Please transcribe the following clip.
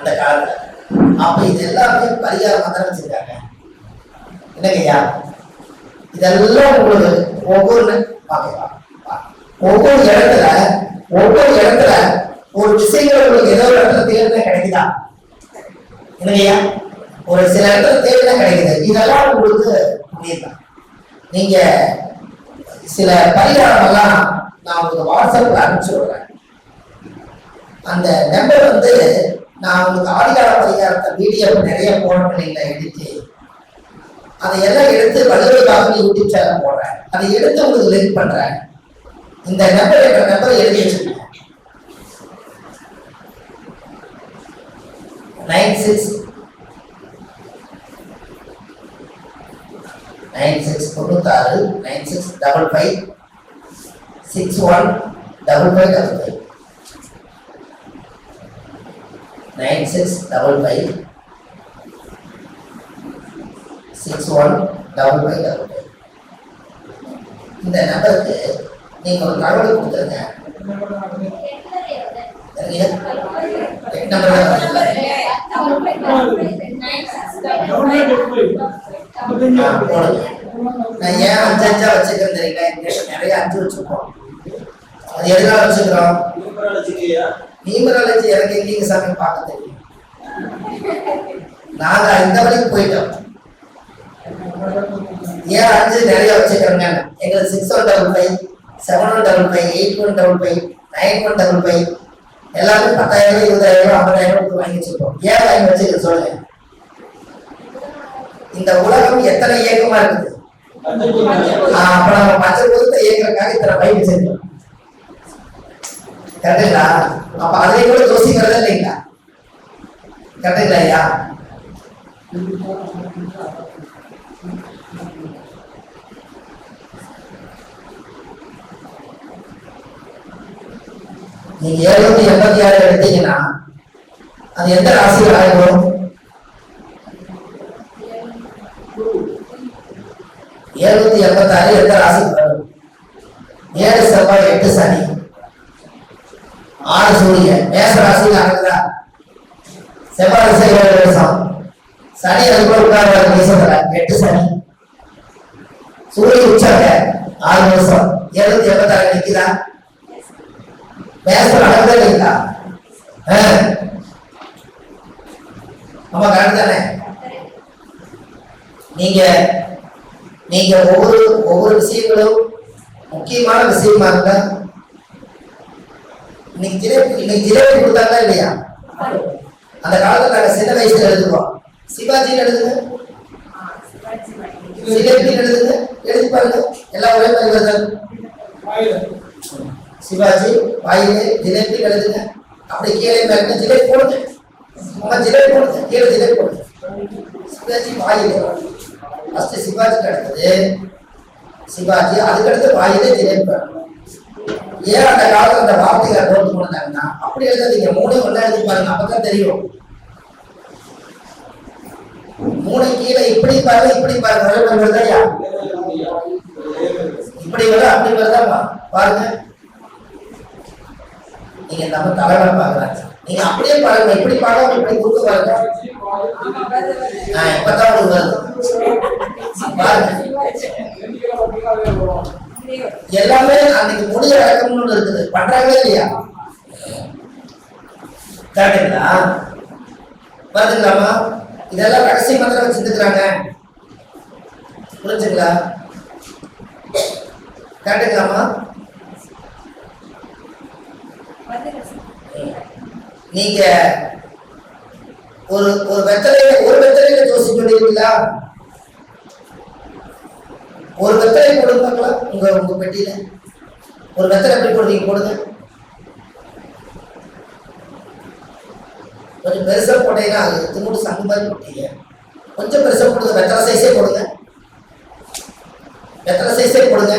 அந்த அப்ப இது எல்லாமே பரிகாரமா தான் வச்சிருக்காங்க. என்னங்கய்யா இதெல்லாம் உங்களுக்கு ஒவ்வொரு பார்க்கலாம். ஒவ்வொரு இடத்துல ஒவ்வொரு இடத்துல ஒரு விஷயங்கள் உங்களுக்கு ஏதோ ஒரு இடத்துல தேர்தல் கிடைக்குதா? என்னங்கய்யா ஒரு சில இடத்துல தேர்தல் கிடைக்குது. இதெல்லாம் உங்களுக்கு புரியுதா? நீங்க சில பரிகாரம் எல்லாம் நான் உங்களுக்கு வாட்ஸ்அப்ல அனுப்பிச்சு விடுறேன். அந்த நம்பர் வந்து நான் உங்களுக்கு ஆதிகார பரிகாரத்தை வீடியோ நிறைய போடணும் இல்லை எடுத்து அதை எல்லாம் எடுத்து வலுவலுக்காக யூடியூப் சேனல் போடுறேன். அதை எடுத்து உங்களுக்கு லிங்க் பண்றேன். இந்த நம்பர் என்ற நம்பரை எழுதி வச்சுருக்கேன் நைன் சிக்ஸ் நைன் சிக்ஸ் தொண்ணூத்தாறு. Nine six double five six one double five double five nine six double five six one double five double five இந்த நம்பருக்கு நீங்கள் ஒரு தகவல் கொடுத்துருங்க. நம்பர் நான் ஏன் அஞ்சு அஞ்சா வச்சுக்கிறேன் தெரியுங்களா? நிறைய அஞ்சு வச்சிருக்கோம். அது எதனால வச்சுக்கிறோம்? நியூமராலஜி எனக்கு எங்கேயும் சாமி பார்க்க தெரியும் நாங்க இந்த வரைக்கும் போயிட்டோம். ஏன் அஞ்சு நிறைய வச்சுக்கிறோங்க? எங்களுக்கு six one double five seven one double five eight one double five nine one double five எல்லாமே பத்தாயிரம் இருபதாயிரம் ஐம்பதாயிரம் கொடுத்து வாங்கி வச்சிருக்கோம். ஏன் வாங்கி வச்சுக்க சொல்லுங்க. இந்த உலகம் எத்தனை இயக்கமா இருக்குது? அப்ப நம்ம பச்சை பொருத்த இயக்கிறதுக்காக இத்தனை பை வச்சிருக்கோம். கரெக்டுங்களா அப்ப அதை கூட யோசிக்கிறது இல்லைங்களா கரெக்டுங்களா ஐயா நீங்க எழுநூத்தி எண்பத்தி ஆறு எடுத்தீங்கன்னா அது எந்த ராசியில் ஆயிடும் எழுநூத்தி எண்பத்தி ஆறு எந்த ராசி வரும் ஏழு செவ்வாய் எட்டு சனி ஆறு சூரியன் மேச ராசியில் ஆகுதா செவ்வாய் திசை ஏழு வருஷம். சனி அதுக்குள்ள உட்கார தேசத்துல எட்டு சனி. சூரிய உச்சாக ஆறு வருஷம். இருநூத்தி எண்பத்தி ஆறு நிக்குதா? மேசம் நடக்குதா இல்லைங்களா ஆ. ஆமா கரெக்ட் தானே? நீங்க நீங்க ஒவ்வொரு ஒவ்வொரு விஷயங்களும் முக்கியமான விஷயமா இருந்தா இன்னைக்கு ஜிலேபி இன்னைக்கு ஜிலேபி கொடுத்தாங்களா இல்லையா? அந்த காலத்துல நாங்க சின்ன வயசுல எழுதுவோம். சிவாஜின்னு எழுதுங்க. ஜிலேபி எழுதுங்க. எழுதி பாருங்க. எல்லா ஒரே மாதிரி சிவாஜி வாயிலே ஜிலேபி எழுதுங்க. அப்படி கீழே மேலே ஜிலேபி போடுங்க. அம்மா ஜிலேபி போடுங்க. கீழே ஜிலேபி போடுங்க. சிவாஜி வாயிலே. ஃபர்ஸ்ட் சிவாஜிக்கு அடுத்தது சிவாஜி அதுக்கடுத்து வாயிலே ஜிலேபி போடணும் ஏன் அந்த காலத்துல அந்த வார்த்தைகளை போட்டு பண்ணாங்கன்னா அப்படி எழுதாதீங்க மூணு ஒன்றா எழுதி பாருங்க அப்பதான் தெரியும். மூணு கீழே இப்படி பாருங்க இப்படி பாருங்க ஒரே இப்படி வர அப்படி வருதாமா பாருங்க. நீங்க நம்ம தலைவரை பாக்குறாங்க நீங்க அப்படியே பாருங்க இப்படி பாருங்க இப்படி குறுக்க பாருங்க. நான் இப்பதான் வருது. பாருங்க. எல்லாமே அன்னைக்கு முடிய இறக்கம்னு இருக்குது. பண்றாங்களே இல்லையா? கரெக்டுங்களா வருதுங்களாமா இதெல்லாம் ரகசிய மந்திரம் வச்சிருக்கிறாங்க புரிஞ்சுங்களா? கரெக்டுங்களாமா நீங்க ஒரு ஒரு வெத்தலையில ஒரு வெத்தலையில ஜோசி சொல்லிருக்கீங்களா ஒரு வெத்தலை போடுங்க பார்க்கலாம் உங்க உங்க பெட்டியில. ஒரு வெத்தலை எப்படி போடுறீங்க போடுங்க. கொஞ்சம் பெருசா போட்டீங்கன்னா அது திமுடு சங்கு மாதிரி போட்டீங்க. கொஞ்சம் பெருசா போடுங்க. வெத்தலை சைஸே போடுங்க. வெத்தலை சைஸே போடுங்க.